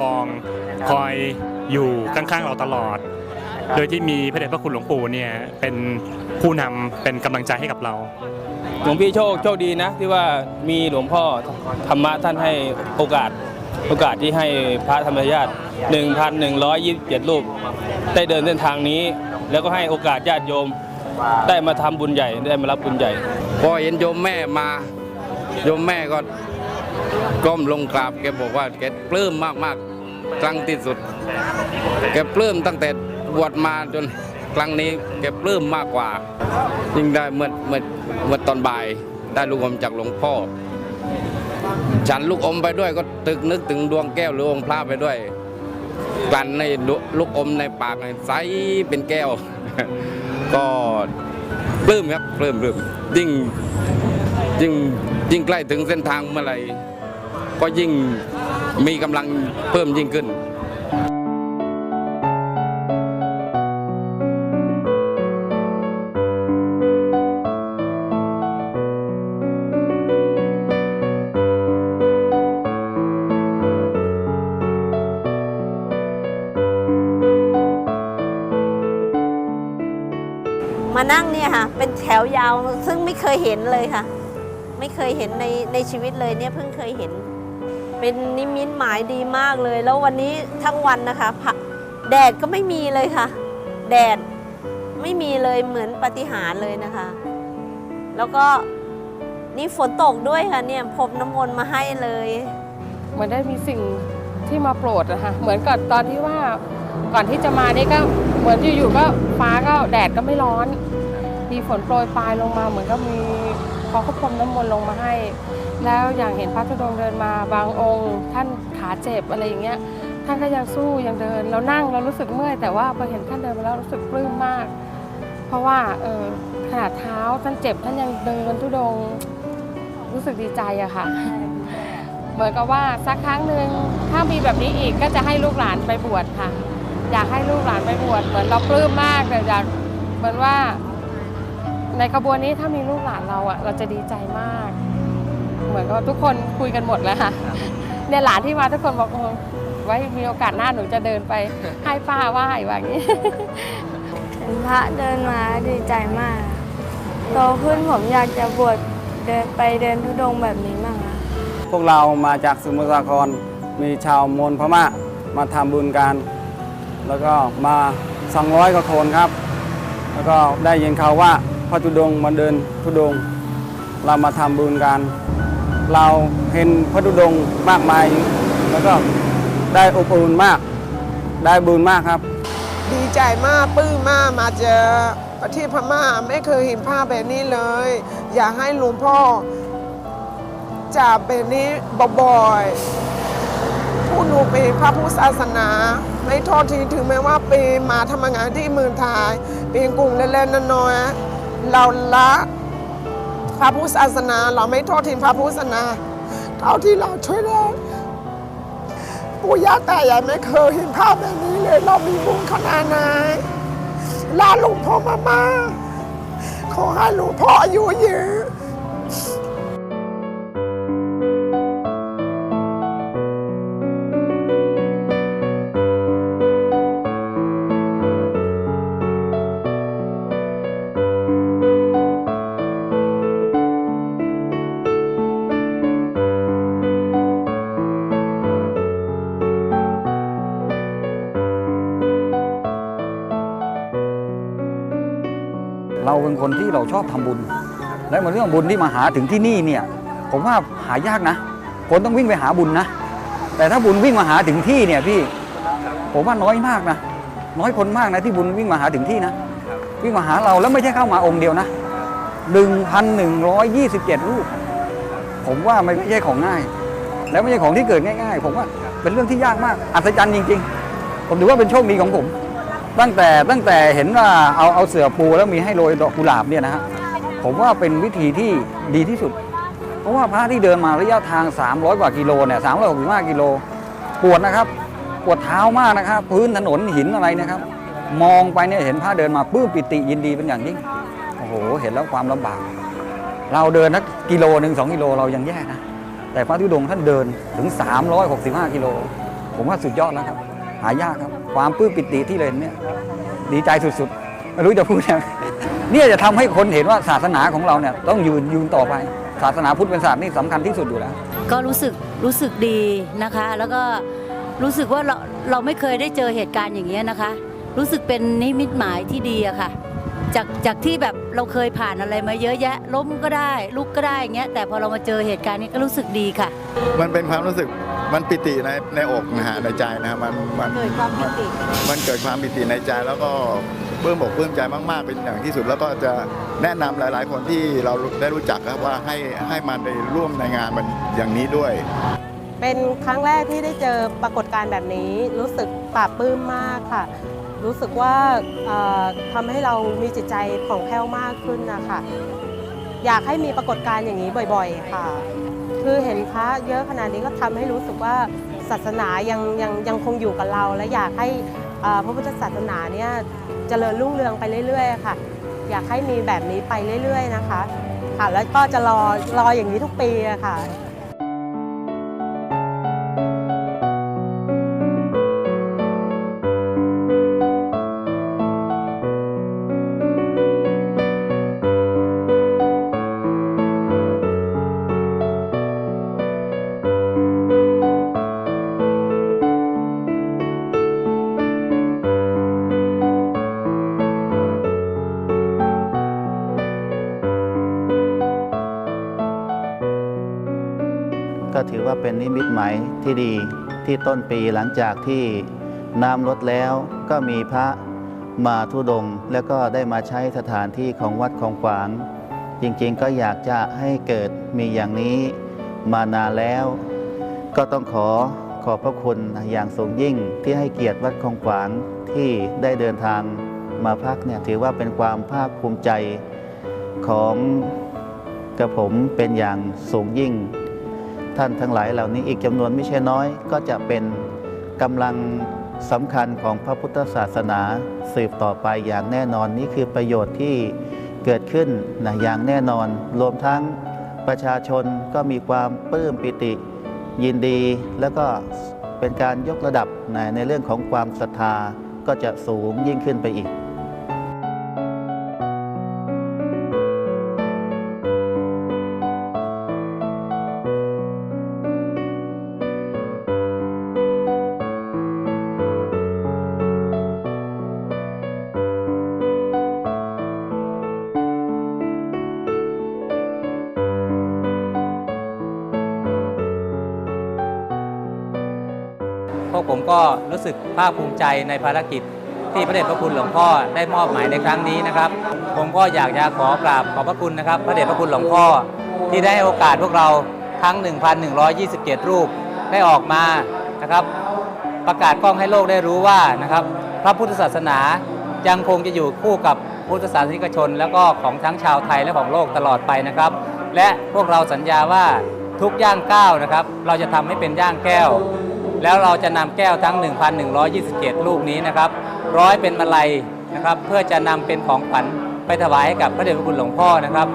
ครองคอยอยู่ข้างๆเราตลอด โดยที่มีพระเดชพระคุณหลวงปู่เนี่ยเป็นผู้นำเป็นกำลังใจให้กับเรา หลวงพี่โชคโชคดีนะ ที่ว่ามีหลวงพ่อธรรมะท่านให้โอกาส โอกาสที่ให้พระธรรมญาติ1,127 รูป ได้เดินเส้นทางนี้ แล้วก็ให้โอกาสญาติโยม ได้มาทำบุญใหญ่ได้มารับบุญใหญ่ พอเห็นโยมแม่มาโยมแม่ก็ ก้มลงกราบแกบอกว่าแกปลื้มมากๆ ครั้งที่สุด แกปลื้มตั้งแต่บวชมาจนครั้งนี้แกปลื้มมากกว่า ยิ่งได้เมื่อเมื่อเมื่อตอนบ่ายได้ลูกอมจากหลวงพ่อ ฉันลูกอมไปด้วยก็ตึกนึกถึงดวงแก้วหรือองค์พระไปด้วยกลั่นในลูกอมในปากใสเป็นแก้ว ก็ปลื้มครับปลื้มปลื้มยิ่งยิ่งยิ่งใกล้ถึงเส้นทางเมื่อไหร่ ก็ยิ่งมีกำลังเพิ่มยิ่งขึ้นมานั่งเนี่ยค่ะเป็นแถวยาวซึ่งไม่เคยเห็นเลยค่ะ ไม่เคยเห็นในในชีวิตเลยเนี่ยเพิ่งเคยเห็น เป็นนิมิตหมายดีมากเลย แล้ววันนี้ทั้งวันนะคะแดดก็ไม่มีเลยค่ะ แดดไม่มีเลยเหมือนปฏิหารเลยนะคะ แล้วก็นี่ฝนตกด้วยค่ะเนี่ยพรมน้ำมนต์มาให้เลยเหมือนได้มีสิ่งที่มาโปรดนะคะเหมือนกับตอนที่ว่าก่อนที่จะมานี่ก็เหมือนอยู่ๆก็ฟ้าก็แดดก็ไม่ร้อน มีฝนโปรยปลายลงมาเหมือนก็มีเขาก็พรมน้ำมนต์ลงมาให้ แล้วอย่างเห็นพระธุดงค์เดินมาบางองค์ ท่านขาเจ็บอะไรอย่างเงี้ยท่านก็ยังสู้ยังเดิน เรานั่งเรารู้สึกเมื่อยแต่ว่าพอเห็นท่านเดินมาแล้วรู้สึกปลื้มมาก เพราะว่าเออขนาดเท้าท่านเจ็บท่านยังเดินธุดงค์รู้สึกดีใจอะค่ะ เหมือนกับว่าสักครั้งหนึ่งถ้ามีแบบนี้อีกก็จะให้ลูกหลานไปบวชค่ะ อยากให้ลูกหลานไปบวชเหมือนเราปลื้มมากแต่อยากเหมือนว่า ในขบวนนี้ถ้ามีลูกหลานเราอะเราจะดีใจมาก เหมือนกับทุกคนคุยกันหมดแล้วค่ะเนี่ยหลานที่มาทุกคนบอกเออไว้มีโอกาสหน้าหนูจะเดินไปให้ป้าไหว้ว่าอย่างนี้เห็นพระเดินมาดีใจมากโตขึ้นผมอยากจะบวชเดินไปเดินทุดงค์แบบนี้มั่งอะพวกเรามาจากสมุทรสาครมีชาวมอญพม่ามาทำบุญกันแล้วก็มา 200กว่าคนครับ แล้วก็ได้ยินข่าวว่าพระธุดงค์มาเดินธุดงค์เรามาทำบุญกัน เราเห็นพระธุดงค์มากมาย แล้วก็ได้อบอุ่นมาก ได้บุญมากครับ ดีใจมากปลื้มมากมาเจอประเทศพม่าไม่เคยเห็นภาพแบบนี้เลย อยากให้หลวงพ่อจับแบบนี้บ่อยๆผู้หนูเป็นพระพุทธศาสนา ไม่ทอดทิ้งถึงแม้ว่าเป็นมาทำงานที่เมืองไทยเป็นกรุงเล็กๆน้อยๆเราละ ระพุทธศาสนา เราไม่ทอดทิ้งพระพุทธศาสนา เท่าที่เราช่วยได้ปู่ย่าตายายไม่เคยเห็นภาพแบบนี้เลย เรามีบุญขนาดไหนลาหลวงพ่อมามาขอให้หลวงพ่ออายุยืน เราเป็นคนที่เราชอบทำบุญ และมาเรื่องบุญที่มาหาถึงที่นี่เนี่ย ผมว่าหายากนะ คนต้องวิ่งไปหาบุญนะ แต่ถ้าบุญวิ่งมาหาถึงที่เนี่ยพี่ ผมว่าน้อยมากนะ น้อยคนมากนะที่บุญวิ่งมาหาถึงที่นะ วิ่งมาหาเราแล้วไม่ใช่เข้ามาองค์เดียวนะหนึ่งพันหนึ่งร้อยยี่สิบเจ็ดรูป ผมว่ามันไม่ใช่ของง่าย แล้วไม่ใช่ของที่เกิดง่าย ๆ ผมว่าเป็นเรื่องที่ยากมาก อัศจรรย์จริง ๆ ผมถือว่าเป็นโชคดีของผม ตั้งแต่ตั้งแต่เห็นว่าเอาเอาเสือปูแล้วมีให้โรยดอกกุหลาบเนี่ยนะฮะผมว่าเป็นวิธีที่ดีที่สุด เพราะว่าพระที่เดินมาระยะทาง 300 กว่ากิโลเนี่ย365กิโลปวดนะครับ ปวดเท้ามากนะครับ พื้นถนนหินอะไรนะครับ มองไปเนี่ยเห็นพระเดินมาปื้มปิติยินดีเป็นอย่างยิ่งโอ้โห เห็นแล้วความลำบาก เราเดินนักกิโลหนึ่งสองกิโลเรายังแย่นะแต่พระธุดงค์ท่านเดินถึง 365 กิโล ผมว่าสุดยอดแล้วครับ หายากครับ ความปลื้มปิติที่เลนเนี่ยดีใจสุดๆไม่รู้จะพูดยังเนี่ยจะทำให้คนเห็นว่าศาสนาของเราเนี่ยต้องยืนยืนต่อไป ศาสนาพุทธเป็นศาสตร์นี่สำคัญที่สุดอยู่แล้ว ก็รู้สึกรู้สึกดีนะคะ แล้วก็รู้สึกว่าเราเราไม่เคยได้เจอเหตุการณ์อย่างเงี้ยนะคะ รู้สึกเป็นนิมิตหมายที่ดีอะค่ะ จากจากที่แบบเราเคยผ่านอะไรมาเยอะแยะ ล้มก็ได้ลุกก็ได้อย่างเงี้ยแต่พอเรามาเจอเหตุการณ์นี้ก็รู้สึกดีค่ะ มันเป็นความรู้สึกมันปิติในในอกนะฮะในใจนะฮะมันมันเกิดความปิติ มันเกิดความปิติในใจแล้วก็ปลื้มอกปลื้มใจมาก ๆ เป็นอย่างที่สุด แล้วก็จะแนะนำหลาย ๆ คนที่เราได้รู้จักครับว่าให้ให้มาในร่วมในงานมันอย่างนี้ด้วย เป็นครั้งแรกที่ได้เจอปรากฏการณ์แบบนี้รู้สึกปลาบปลื้มมากค่ะ รู้สึกว่าทำให้เรามีจิตใจผ่องแผ้วมากขึ้นนะคะอยากให้มีปรากฏการณ์อย่างนี้บ่อยๆ ค่ะ คือเห็นพระเยอะขนาดนี้ก็ทำให้รู้สึกว่าศาสนายังยังยังคงอยู่กับเรา และอยากให้พระพุทธศาสนาเนี่ยเจริญรุ่งเรืองไปเรื่อยๆ ค่ะ อยากให้มีแบบนี้ไปเรื่อย ๆ นะคะ ค่ะ แล้วก็จะรอรออย่างนี้ทุกปีค่ะ ถือว่าเป็นนิมิตหมายที่ดีที่ต้นปีหลังจากที่น้ำลดแล้วก็มีพระมาทุดง แล้วก็ได้มาใช้สถานที่ของวัดของขวาง จริงๆก็อยากจะให้เกิดมีอย่างนี้มานานแล้ว ก็ต้องขอขอบพระคุณอย่างสูงยิ่งที่ให้เกียรติวัดของขวางที่ได้เดินทางมาพักเนี่ยถือว่าเป็นความภาคภูมิใจของกระผมเป็นอย่างสูงยิ่ง ท่านทั้งหลายเหล่านี้อีกจำนวนไม่ใช่น้อย ก็จะเป็นกำลังสำคัญของพระพุทธศาสนาสืบต่อไปอย่างแน่นอนนี่คือประโยชน์ที่เกิดขึ้นนะอย่างแน่นอน รวมทั้งประชาชนก็มีความปลื้มปิติ ยินดี แล้วก็เป็นการยกระดับในในเรื่องของความศรัทธาก็จะสูงยิ่งขึ้นไปอีก พวกผมก็รู้สึกภาคภูมิใจในภารกิจที่พระเดชพระคุณหลวงพ่อได้มอบหมายในครั้งนี้นะครับ ผมก็อยากจะขอกราบขอบพระคุณนะครับ พระเดชพระคุณหลวงพ่อที่ได้โอกาสพวกเราทั้ง 1,127 รูปได้ออกมานะครับ ประกาศกล้องให้โลกได้รู้ว่านะครับ พระพุทธศาสนายังคงจะอยู่คู่กับพุทธศาสนิกชน แล้วก็ของทั้งชาวไทยและของโลกตลอดไปนะครับ และพวกเราสัญญาว่าทุกย่างก้าวนะครับ เราจะทำให้เป็นย่างแก้ว แล้วเราจะนำแก้วทั้ง 1,127 ลูกนี้นะครับร้อยเป็นมาลัยนะครับ เพื่อจะนำเป็นของขวัญไปถวายให้กับพระเดชพระคุณหลวงพ่อนะครับ